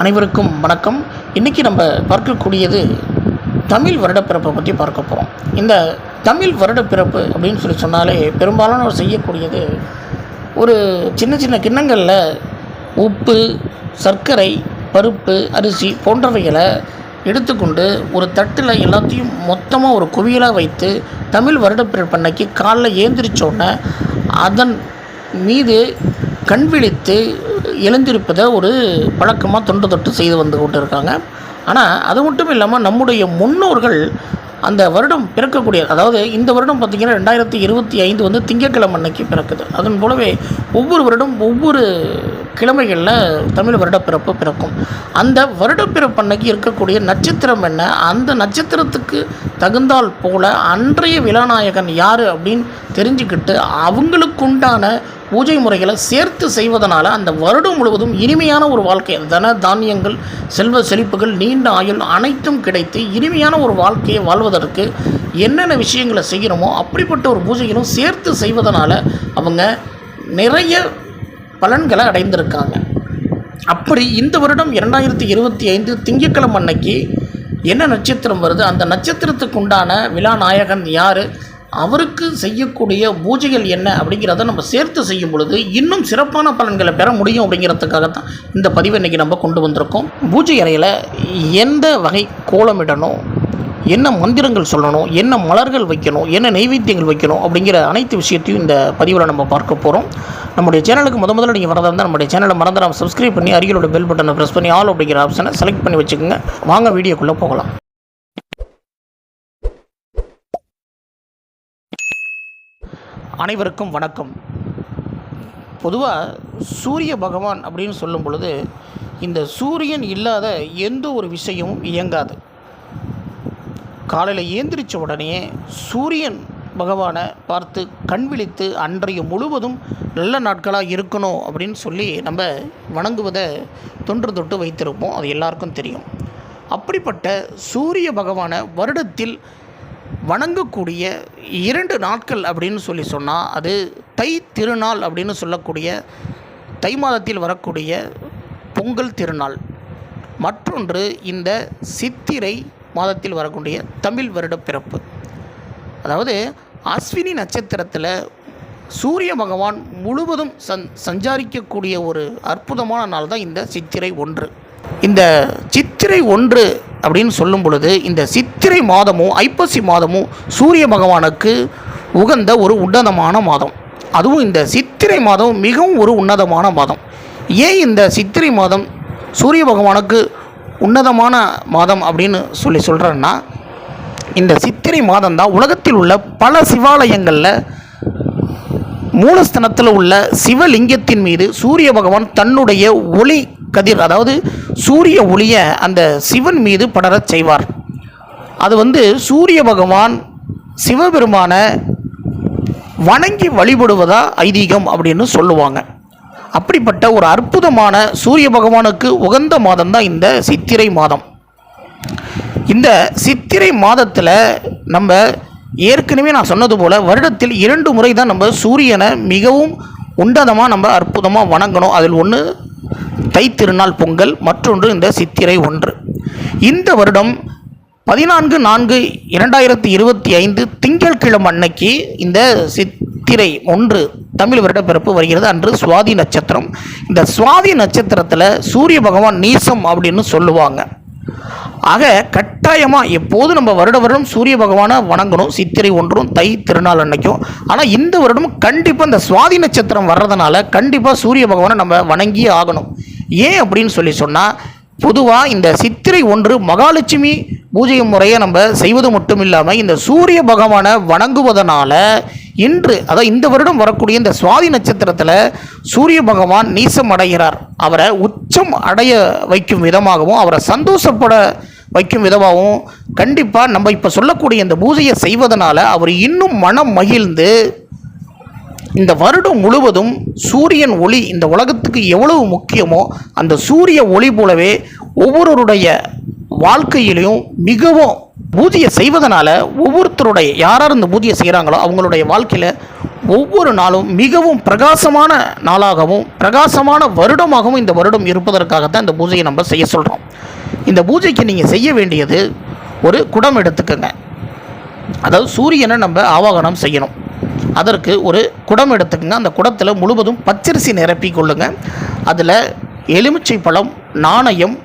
அனைவருக்கும் வணக்கம். இன்றைக்கி நம்ம பார்க்கக்கூடியது தமிழ் வருடப்பிறப்பை பற்றி பார்க்க போகிறோம் இந்த தமிழ் வருடப்பிறப்பு அப்படின்னு சொல்லி சொன்னாலே பெரும்பாலானவர் செய்யக்கூடியது ஒரு சின்ன சின்ன கிண்ணங்களில் உப்பு சர்க்கரை பருப்பு அரிசி போன்றவைகளை எடுத்துக்கொண்டு ஒரு தட்டில் எல்லாத்தையும் மொத்தமாக ஒரு குவியலாக வைத்து தமிழ் வருடப்பிறப்பு அன்னைக்கு காலைல ஏந்திரிச்சோடனே அதன் மீது கண் விழித்து எழுந்திருப்பதை ஒரு பழக்கமாக தொன்று தொட்டு செய்து வந்து கொண்டு இருக்காங்க ஆனால் அது மட்டும் இல்லாமல் நம்முடைய முன்னோர்கள் அந்த வருடம் பிறக்கக்கூடிய அதாவது இந்த வருடம் பார்த்திங்கன்னா ரெண்டாயிரத்தி இருபத்தி ஐந்து வந்து திங்கட்கிழமை அன்னைக்கு பிறக்குது. அதன் போலவே ஒவ்வொரு வருடம் ஒவ்வொரு கிழமைகளில் தமிழ் வருடப்பிறப்பு பிறக்கும். அந்த வருடப்பிறப்பு அன்னைக்கு இருக்கக்கூடிய நட்சத்திரம் என்ன? அந்த நட்சத்திரத்துக்கு தகுந்தால் போல அன்றைய விழாநாயகன் யார் அப்படின்னு தெரிஞ்சுக்கிட்டு அவங்களுக்குண்டான பூஜை முறைகளை சேர்த்து செய்வதனால் அந்த வருடம் முழுவதும் இனிமையான ஒரு வாழ்க்கை தன தானியங்கள் செல்வ செழிப்புகள் நீண்ட ஆயுள் அனைத்தும் கிடைத்து இனிமையான ஒரு வாழ்க்கையை வாழ்வதற்கு என்னென்ன விஷயங்களை செய்கிறோமோ அப்படிப்பட்ட ஒரு பூஜைகளும் சேர்த்து செய்வதனால் அவங்க நிறைய பலன்களை அடைந்திருக்காங்க. அப்படி இந்த வருடம் இரண்டாயிரத்தி இருபத்தி ஐந்து திங்கட்கிழமை அன்னைக்கு என்ன நட்சத்திரம் வருது? அந்த நட்சத்திரத்துக்கு உண்டான விழாநாயகன் யார்? அவருக்கு செய்யக்கூடிய பூஜைகள் என்ன அப்படிங்கிறத நம்ம சேர்த்து செய்யும் பொழுது இன்னும் சிறப்பான பலன்களை பெற முடியும் அப்படிங்கிறதுக்காக தான் இந்த பதிவை இன்றைக்கி நம்ம கொண்டு வந்திருக்கோம். பூஜை அறையில் எந்த வகை கோலமிடணும் என்ன மந்திரங்கள் சொல்லணும் என்ன மலர்கள் வைக்கணும் என்ன நைவேத்தியங்கள் வைக்கணும் அப்படிங்கிற அனைத்து விஷயத்தையும் இந்த பதிவில் நம்ம பார்க்க போகிறோம் நம்முடைய சேனலுக்கு முத முதல்ல நீங்கள் வரதா இருந்தால் நம்முடைய சேனலை மறந்துடாம சப்ஸ்கிரைப் பண்ணி அருகிலோட பெல் பட்டனை ப்ரெஸ் பண்ணி ஆல் அப்படிங்கிற ஆப்ஷனை செலக்ட் பண்ணி வச்சுக்கோங்க. வாங்க வீடியோக்குள்ளே போகலாம். அனைவருக்கும் வணக்கம். பொதுவாக சூரிய பகவான் அப்படின்னு சொல்லும் பொழுது இந்த சூரியன் இல்லாத எந்த ஒரு விஷயமும் இயங்காது. காலையில் ஏந்திரிச்ச உடனே சூரியன் பகவானை பார்த்து கண் விழித்து அன்றைய முழுவதும் நல்ல நாட்களாக இருக்கணும் அப்படின்னு சொல்லி நம்ம வணங்குவதை தொன்று தொட்டு வைத்திருப்போம். அது எல்லாருக்கும் தெரியும். அப்படிப்பட்ட சூரிய பகவானை வருடத்தில் வணங்கக்கூடிய இரண்டு நாட்கள் அப்படின்னு சொல்லி சொன்னால் அது தை திருநாள் அப்படின்னு சொல்லக்கூடிய தை மாதத்தில் வரக்கூடிய பொங்கல் திருநாள். மற்றொன்று இந்த சித்திரை மாதத்தில் வரக்கூடிய தமிழ் வருட பிறப்பு. அதாவது அஸ்வினி நட்சத்திரத்தில் சூரிய பகவான் முழுவதும் சன் சஞ்சாரிக்கக்கூடிய ஒரு அற்புதமான நாள் தான் இந்த சித்திரை ஒன்று. இந்த சித்திரை ஒன்று அப்படின்னு சொல்லும் பொழுது இந்த சித்திரை மாதமும் ஐப்பசி மாதமும் சூரிய பகவானுக்கு உகந்த ஒரு உன்னதமான மாதம். அதுவும் இந்த சித்திரை மாதம் மிகவும் ஒரு உன்னதமான மாதம். ஏன் இந்த சித்திரை மாதம் சூரிய பகவானுக்கு உன்னதமான மாதம் அப்படின்னு சொல்லி சொல்கிறேன்னா இந்த சித்திரை மாதம் தான் உலகத்தில் உள்ள பல சிவாலயங்களில் மூலஸ்தனத்தில் உள்ள சிவலிங்கத்தின் மீது சூரிய பகவான் தன்னுடைய ஒளி கதிர் அதாவது சூரிய ஒளியை அந்த சிவன் மீது படரச் செய்வார். அது வந்து சூரிய பகவான் சிவபெருமானை வணங்கி வழிபடுவதா ஐதீகம் அப்படின்னு சொல்லுவாங்க. அப்படிப்பட்ட ஒரு அற்புதமான சூரிய பகவானுக்கு உகந்த மாதம் தான் இந்த சித்திரை மாதம். இந்த சித்திரை மாதத்தில் நம்ம ஏற்கனவே நான் சொன்னது போல் வருடத்தில் இரண்டு முறை தான் நம்ம சூரியனை மிகவும் உன்னதமாக நம்ம அற்புதமாக வணங்கணும். அதில் ஒன்று தைத்திருநாள் பொங்கல் மற்றொன்று இந்த சித்திரை ஒன்று. இந்த வருடம் பதினான்கு நான்கு இரண்டாயிரத்தி இருபத்தி ஐந்து திங்கட்கிழமை அன்னைக்கு இந்த சித்திரை ஒன்று தமிழ் வருட பிறப்பு வருகிறது. அன்று சுவாதி நட்சத்திரம். இந்த சுவாதி நட்சத்திரத்தில் சூரிய பகவான் நீசம் அப்படின்னு சொல்லுவாங்க. ஆக கட்டாயமாக எப்போதும் நம்ம வருட வருடம் சூரிய பகவானை வணங்கணும்? சித்திரை ஒன்றும் தை திருநாள் அன்னைக்கும். ஆனால் இந்த வருடமும் கண்டிப்பாக இந்த சுவாதி நட்சத்திரம் வர்றதுனால கண்டிப்பாக சூரிய பகவானை நம்ம வணங்கியே ஆகணும். ஏன் அப்படின்னு சொல்லி சொன்னால் பொதுவாக இந்த சித்திரை ஒன்று மகாலட்சுமி பூஜை முறையை நம்ம செய்வது மட்டும் இல்லாமல் இந்த சூரிய பகவானை வணங்குவதனால இன்று அதாவது இந்த வருடம் வரக்கூடிய இந்த சுவாதி நட்சத்திரத்தில் சூரிய பகவான் நீசம் அடைகிறார். அவரை உச்சம் அடைய வைக்கும் விதமாகவும் அவரை சந்தோஷப்பட வைக்கும் விதமாகவும் கண்டிப்பாக நம்ம இப்போ சொல்லக்கூடிய இந்த பூஜையை செய்வதனால அவர் இன்னும் மனம் மகிழ்ந்து இந்த வருடம் முழுவதும் சூரியன் ஒளி இந்த உலகத்துக்கு எவ்வளவு முக்கியமோ அந்த சூரிய ஒளி போலவே ஒவ்வொருவருடைய வாழ்க்கையிலையும் மிகவும் பூஜையை செய்வதனால ஒவ்வொருத்தருடைய யாரார் இந்த பூஜையை செய்கிறாங்களோ அவங்களுடைய வாழ்க்கையில் ஒவ்வொரு நாளும் மிகவும் பிரகாசமான நாளாகவும் பிரகாசமான வருடமாகவும் இந்த வருடம் இருப்பதற்காகத்தான் இந்த பூஜையை நம்ம செய்ய சொல்கிறோம் இந்த பூஜைக்கு நீங்கள் செய்ய வேண்டியது ஒரு குடம் எடுத்துக்கோங்க. அதாவது சூரியனை நம்ம ஆவாகனம் செய்யணும். அதற்கு ஒரு குடம் எடுத்துக்கங்க. அந்த குடத்தில் முழுவதும் பச்சரிசி நிரப்பி கொள்ளுங்க அதில் எலுமிச்சை பழம் நாணயம்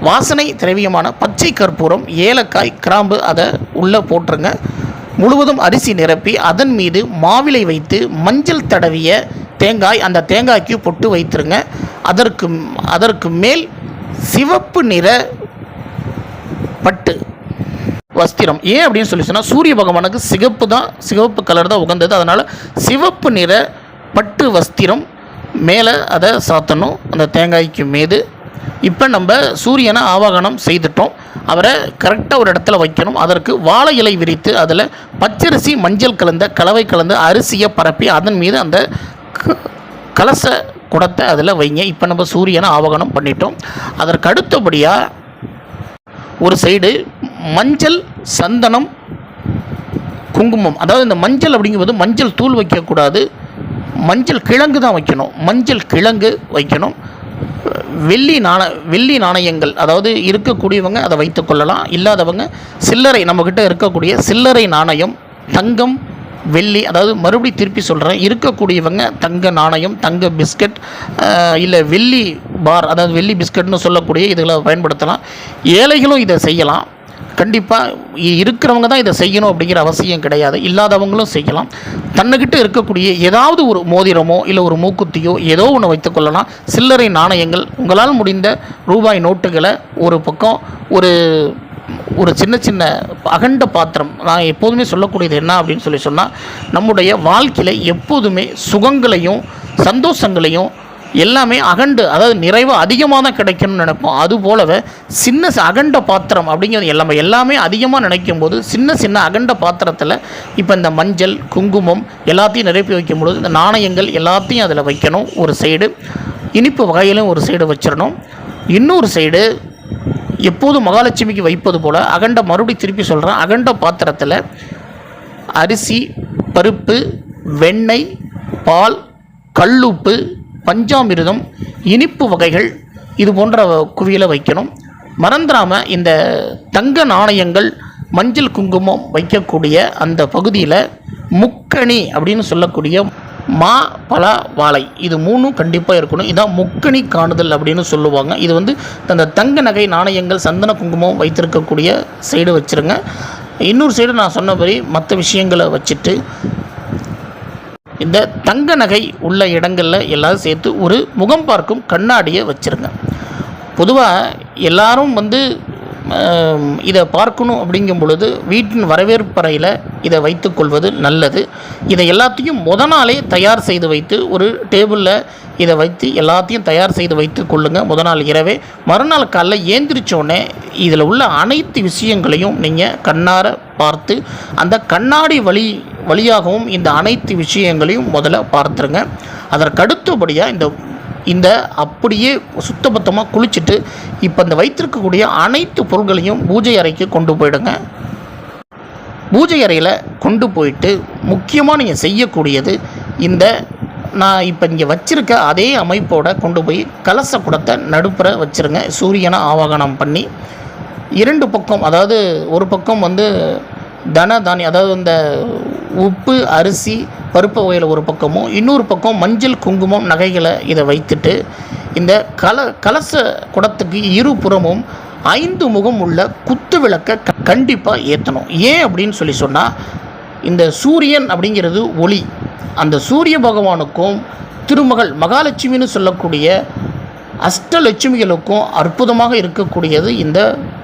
வாசனை திரவியமான பச்சை கற்பூரம் ஏலக்காய் கிராம்பு அதை உள்ளே போட்டுருங்க. முழுவதும் அரிசி நிரப்பி அதன் மீது மாவிலை வைத்து மஞ்சள் தடவிய தேங்காய் அந்த தேங்காய்க்கு பொட்டு வைத்துருங்க. அதற்கு அதற்கு மேல் சிவப்பு நிற பட்டு வஸ்திரம். ஏன் அப்படின்னு சொல்லி சொன்னால் சூரிய பகவானுக்கு சிகப்பு தான் சிவப்பு கலர் தான் உகந்தது. அதனால் சிவப்பு நிற பட்டு வஸ்திரம் மேலே அதை சாத்தணும். அந்த தேங்காய்க்கு மீது. இப்போ நம்ம சூரியனை ஆவாகனம் செய்துட்டோம். அவரை கரெக்டாக ஒரு இடத்துல வைக்கணும். அதற்கு வாழை இலை விரித்து அதில் பச்சரிசி மஞ்சள் கலந்த கலவை கலந்த அரிசியை பரப்பி அதன் மீது அந்த க- கலச குடத்தை அதில் வைங்க. இப்போ நம்ம சூரியனை ஆவாகனம் பண்ணிட்டோம். அதற்கு அடுத்தபடியாக ஒரு சைடு மஞ்சள் சந்தனம் குங்குமம். அதாவது இந்த மஞ்சள் அப்படிங்கும்போது மஞ்சள் தூள் வைக்கக்கூடாது. மஞ்சள் கிழங்கு தான் வைக்கணும். மஞ்சள் கிழங்கு வைக்கணும். வெள்ளி நாண வெள்ளி நாணயங்கள். அதாவது இருக்கக்கூடியவங்க அதை வைத்துக்கொள்ளலாம் இல்லாதவங்க சில்லறை நம்மக்கிட்ட இருக்கக்கூடிய சில்லறை நாணயம் தங்கம் வெள்ளி அதாவது மறுபடி திருப்பி சொல்கிறேன் இருக்கக்கூடியவங்க தங்க நாணயம் தங்க பிஸ்கட் இல்லை வெள்ளி பார் அதாவது வெள்ளி பிஸ்கட்னு சொல்லக்கூடிய இதுகளை பயன்படுத்தலாம். ஏழைகளும் இதை செய்யலாம். கண்டிப்பாக இருக்கிறவங்க தான் இதை செய்யணும் அப்படிங்கிற அவசியம் கிடையாது. இல்லாதவங்களும் செய்யலாம். தன்னுக்கிட்ட இருக்கக்கூடிய ஏதாவது ஒரு மோதிரமோ இல்லை ஒரு மூக்குத்தியோ ஏதோ ஒன்று வைத்துக்கொள்ளலாம் சில்லறை நாணயங்கள் உங்களால் முடிந்த ரூபாய் நோட்டுகளை ஒரு பக்கம் ஒரு ஒரு சின்ன சின்ன அகண்ட பாத்திரம் நான் எப்போதுமே சொல்லக்கூடியது என்ன அப்படின்னு சொல்லி சொன்னால் நம்முடைய வாழ்க்கையில் எப்போதுமே சுகங்களையும் சந்தோஷங்களையும் எல்லாமே அகண்டு அதாவது நிறைவு அதிகமாக தான் கிடைக்கணும்னு நினைப்போம். அது போலவே சின்ன சி- அகண்ட பாத்திரம் அப்படிங்கிறது எல்லாமே எல்லாமே அதிகமாக நினைக்கும் போது சின்ன சின்ன அகண்ட பாத்திரத்தில் இப்போ இந்த மஞ்சள் குங்குமம் எல்லாத்தையும் நிரப்பி வைக்கும்பொழுது இந்த நாணயங்கள் எல்லாத்தையும் அதில் வைக்கணும். ஒரு சைடு இனிப்பு வகையிலும் ஒரு சைடு வச்சிடணும். இன்னொரு சைடு எப்போதும் மகாலட்சுமிக்கு வைப்பது போல் அகண்ட மறுபடி திருப்பி சொல்கிறேன் அகண்ட பாத்திரத்தில் அரிசி பருப்பு வெண்ணெய் பால் கல்லுப்பு பஞ்சாமிர்தம் இனிப்பு வகைகள் இது போன்ற குவியில் வைக்கணும். மறந்துடாமல் இந்த தங்க நாணயங்கள் மஞ்சள் குங்குமம் வைக்கக்கூடிய அந்த பகுதியில் முக்கணி அப்படின்னு சொல்லக்கூடிய மா பலா வாழை இது மூணும் கண்டிப்பாக இருக்கணும். இதான் முக்கணி காணுதல் அப்படின்னு சொல்லுவாங்க. இது வந்து அந்த தங்க நகை நாணயங்கள் சந்தன குங்குமம் வைத்திருக்கக்கூடிய சைடு வச்சுருங்க. இன்னொரு சைடு நான் சொன்னபடி மற்ற விஷயங்களை வச்சுட்டு இந்த தங்க நகை உள்ள இடங்களில் எல்லாரும் சேர்த்து ஒரு முகம் பார்க்கும் கண்ணாடியை வச்சுருங்க. பொதுவாக எல்லாரும் வந்து இதை பார்க்கணும் அப்படிங்கும் பொழுது வீட்டின் வரவேற்பறையில் இதை வைத்துக்கொள்வது நல்லது. இதை எல்லாத்தையும் முத நாளே தயார் செய்து வைத்து ஒரு டேபிளில் இதை வைத்து எல்லாத்தையும் தயார் செய்து வைத்து கொள்ளுங்கள் முத நாள் இரவே. மறுநாள் காலைல ஏந்திரிச்சோடனே இதில் உள்ள அனைத்து விஷயங்களையும் நீங்கள் கண்ணார பார்த்து அந்த கண்ணாடி வழி வழியாகவும் இந்த அனைத்து விஷயங்களையும் முதல்ல பார்த்துருங்க. அதற்கு அடுத்தபடியாக இந்த இந்த அப்படியே சுத்தபத்தமாக குளிச்சுட்டு இப்போ இந்த வைத்திருக்கக்கூடிய அனைத்து பொருள்களையும் பூஜை அறைக்கு கொண்டு போயிடுங்க. பூஜை அறையில் கொண்டு போயிட்டு முக்கியமாக நீங்கள் செய்யக்கூடியது இந்த நான் இப்போ இங்கே வச்சுருக்க அதே அமைப்போட கொண்டு போய் கலச குடத்தை நடுப்புற வச்சுருங்க. சூரியனை ஆவாகனம் பண்ணி இரண்டு பக்கம் அதாவது ஒரு பக்கம் வந்து தன தானியம் அதாவது இந்த உப்பு அரிசி பருப்பு வகையில் ஒரு பக்கமும் இன்னொரு பக்கம் மஞ்சள் குங்குமம் நகைகளை இதை வைத்துட்டு இந்த கல கலச குடத்துக்கு இருபுறமும் ஐந்து முகம் உள்ள குத்து விளக்கை கண்டிப்பாக ஏற்றணும் ஏன் அப்படின்னு சொல்லி சொன்னால் இந்த சூரியன் அப்படிங்கிறது ஒளி. அந்த சூரிய பகவானுக்கும் திருமகள் மகாலட்சுமின்னு சொல்லக்கூடிய அஷ்டலட்சுமிகளுக்கும் அற்புதமாக இருக்கக்கூடியது இந்த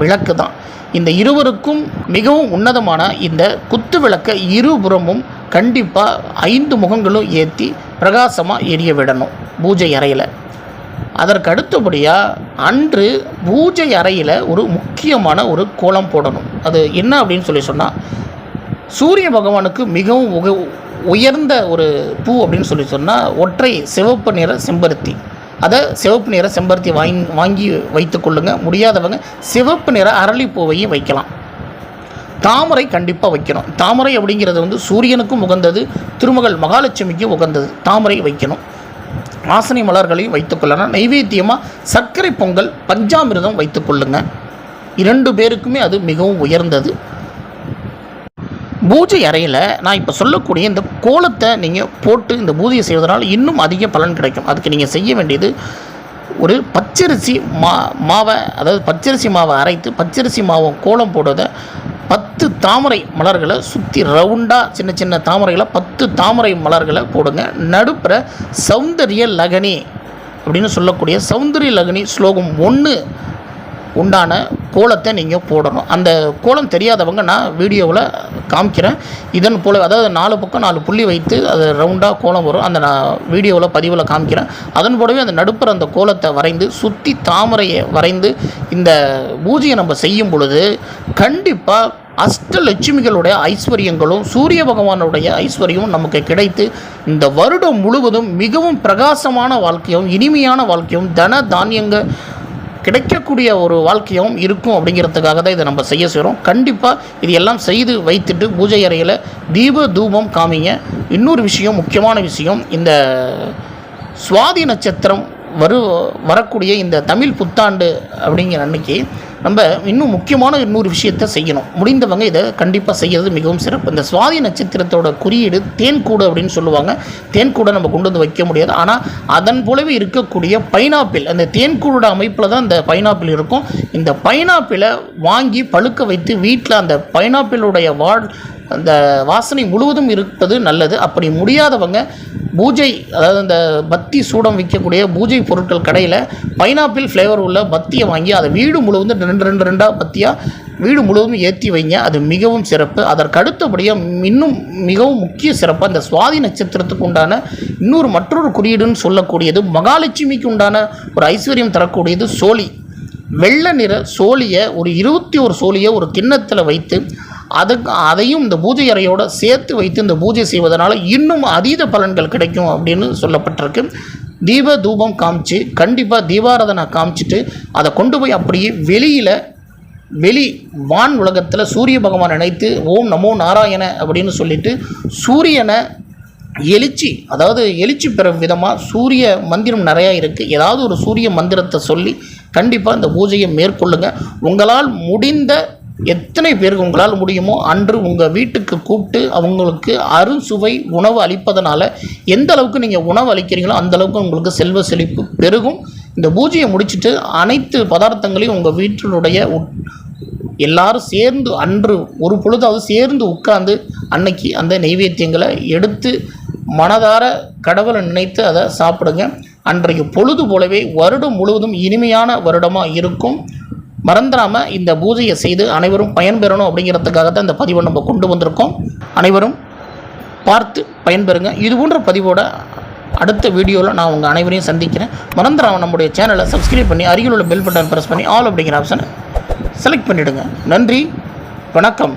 விளக்கு தான். இந்த இருவருக்கும் மிகவும் உன்னதமான இந்த குத்து விளக்கை இருபுறமும் கண்டிப்பாக ஐந்து முகங்களும் ஏற்றி பிரகாசமாக எரிய விடணும் பூஜை அறையில். அதற்கு அடுத்தபடியாக அன்று பூஜை அறையில் ஒரு முக்கியமான ஒரு கோலம் போடணும். அது என்ன அப்படின்னு சொல்லி சொன்னால் சூரிய பகவானுக்கு மிகவும் உக உயர்ந்த ஒரு பூ அப்படின்னு சொல்லி சொன்னால் ஒற்றை சிவப்பு நிற செம்பருத்தி. அதை சிவப்பு நிற செம்பருத்தி வாங்கி வாங்கி வைத்து கொள்ளுங்கள் முடியாதவங்க சிவப்பு நிற அரளிப்பூவையும் வைக்கலாம். தாமரை கண்டிப்பாக வைக்கணும். தாமரை அப்படிங்கிறது வந்து சூரியனுக்கும் உகந்தது திருமகள் மகாலட்சுமிக்கும் உகந்தது. தாமரை வைக்கணும். ஆசனை மலர்களையும் வைத்துக்கொள்ளணும் நைவேத்தியமாக சர்க்கரை பொங்கல் பஞ்சாமிர்தம் வைத்துக்கொள்ளுங்க இரண்டு பேருக்குமே அது மிகவும் உயர்ந்தது. பூஜை அறையில் நான் இப்போ சொல்லக்கூடிய இந்த கோலத்தை நீங்கள் போட்டு இந்த பூஜையை செய்வதனால் இன்னும் அதிக பலன் கிடைக்கும். அதுக்கு நீங்கள் செய்ய வேண்டியது ஒரு பச்சரிசி மா மாவை அதாவது பச்சரிசி மாவை அரைத்து பச்சரிசி மாவை கோலம் போடுறத பத்து தாமரை மலர்களை சுற்றி ரவுண்டாக சின்ன சின்ன தாமரைகளை பத்து தாமரை மலர்களை போடுங்க. நடுப்புற சௌந்தரிய லகனி அப்படின்னு சொல்லக்கூடிய சௌந்தரிய லகனி ஸ்லோகம் ஒன்று உண்டான கோலத்தை நீங்கள் போடணும். அந்த கோலம் தெரியாதவங்க நான் வீடியோவில் காமிக்கிறேன். இதன் போல் அதாவது நாலு பக்கம் நாலு புள்ளி வைத்து அது ரவுண்டாக கோலம் வரும். அந்த நான் வீடியோவில் பதிவில் காமிக்கிறேன். அதன் போலவே அந்த நடுப்புற அந்த கோலத்தை வரைந்து சுற்றி தாமரையை வரைந்து இந்த பூஜையை நம்ம செய்யும் பொழுது கண்டிப்பாக அஷ்டலட்சுமிகளுடைய ஐஸ்வர்யங்களும் சூரிய பகவானுடைய ஐஸ்வர்யமும் நமக்கு கிடைத்து இந்த வருடம் முழுவதும் மிகவும் பிரகாசமான வாழ்க்கையும் இனிமையான வாழ்க்கையும் தன தானியங்கள் கிடைக்கக்கூடிய ஒரு வாழ்க்கையும் இருக்கும் அப்படிங்கிறதுக்காக தான் இதை நம்ம செய்ய செய்கிறோம் கண்டிப்பாக இது எல்லாம் செய்து வைத்துட்டு பூஜை அறையில் தீப தூபம் காமிங்க. இன்னொரு விஷயம் முக்கியமான விஷயம் இந்த சுவாதி நட்சத்திரம் வரு வரக்கூடிய இந்த தமிழ் புத்தாண்டு அப்படிங்கிற அன்னைக்கு நம்ம இன்னும் முக்கியமான இன்னொரு விஷயத்தை செய்யணும். முடிந்தவங்க இதை கண்டிப்பாக செய்கிறது மிகவும் சிறப்பு. இந்த சுவாதி நட்சத்திரத்தோட குறியீடு தேன்கூடு அப்படின்னு சொல்லுவாங்க. தேன்கூடை நம்ம கொண்டு வந்து வைக்க முடியாது. ஆனால் அதன் போலவே இருக்கக்கூடிய பைனாப்பிள் அந்த தேன்கூடோட அமைப்பில் தான் இந்த பைனாப்பிள் இருக்கும். இந்த பைனாப்பிளை வாங்கி பழுக்க வைத்து வீட்டில் அந்த பைனாப்பிளுடைய வாழ் அந்த வாசனை முழுவதும் இருப்பது நல்லது. அப்படி முடியாதவங்க பூஜை அதாவது இந்த பத்தி சூடம் விற்கக்கூடிய பூஜை பொருட்கள் கடையில் பைனாப்பிள் ஃப்ளேவர் உள்ள பத்தியை வாங்கி அதை வீடு முழுவதும் ரெண்டு ரெண்டு ரெண்டாக பத்தியாக வீடு முழுவதும் ஏற்றி வைங்க. அது மிகவும் சிறப்பு. அதற்கு அடுத்தபடியாக இன்னும் மிகவும் முக்கிய சிறப்பு அந்த சுவாதி நட்சத்திரத்துக்கு உண்டான இன்னொரு மற்றொரு குறியீடுன்னு சொல்லக்கூடியது மகாலட்சுமிக்கு உண்டான ஒரு ஐஸ்வர்யம் தரக்கூடியது சோழி. வெள்ளை நிற சோழியை ஒரு இருபத்தி ஒரு சோழியை ஒரு கிண்ணத்தில் வைத்து அதுக்கு அதையும் இந்த பூஜை அறையோட சேர்த்து வைத்து இந்த பூஜை செய்வதனால் இன்னும் அதீத பலன்கள் கிடைக்கும் அப்படின்னு சொல்லப்பட்டிருக்கு. தீப தூபம் காமிச்சு கண்டிப்பாக தீபாராதனை காமிச்சிட்டு அதை கொண்டு போய் அப்படியே வெளியில் வெளி வான் உலகத்தில் சூரிய பகவான் நினைத்து ஓம் நமோ நாராயண அப்படின்னு சொல்லிட்டு சூரியனை எழுச்சி அதாவது எழுச்சி பெற விதமாக சூரிய மந்திரம் நிறையா இருக்குது ஏதாவது ஒரு சூரிய மந்திரத்தை சொல்லி கண்டிப்பாக இந்த பூஜையை மேற்கொள்ளுங்கள் உங்களால் முடிந்த எத்தனை பேருக்கு உங்களால் முடியுமோ அன்று உங்கள் வீட்டுக்கு கூப்பிட்டு அவங்களுக்கு அறுசுவை உணவு அளிப்பதனால எந்த அளவுக்கு நீங்கள் உணவு அளிக்கிறீங்களோ அந்த அளவுக்கு உங்களுக்கு செல்வ செழிப்பு பெருகும். இந்த பூஜையை முடிச்சுட்டு அனைத்து பதார்த்தங்களையும் உங்கள் வீட்டினுடைய உட்- எல்லாரும் சேர்ந்து அன்று ஒரு பொழுதாவது சேர்ந்து உட்கார்ந்து அன்னைக்கு அந்த நெய்வேத்தியங்களை எடுத்து மனதார கடவுளை நினைத்து அதை சாப்பிடுங்க. அன்றைய பொழுது போலவே வருடம் முழுவதும் இனிமையான வருடமாக இருக்கும். மறந்துடாமல் இந்த பூஜையை செய்து அனைவரும் பயன்பெறணும் அப்படிங்கிறதுக்காக தான் இந்த பதிவை நம்ம கொண்டு வந்திருக்கோம். அனைவரும் பார்த்து பயன்பெறுங்க. இது போன்ற பதிவோட அடுத்த வீடியோவில் நான் உங்கள் அனைவரையும் சந்திக்கிறேன். மறந்துடாமல் நம்முடைய சேனலை சப்ஸ்கிரைப் பண்ணி அருகில் உள்ள பெல் பட்டன் ப்ரெஸ் பண்ணி ஆல் அப்படிங்கிற ஆப்ஷனை செலக்ட் பண்ணிவிடுங்க நன்றி வணக்கம்.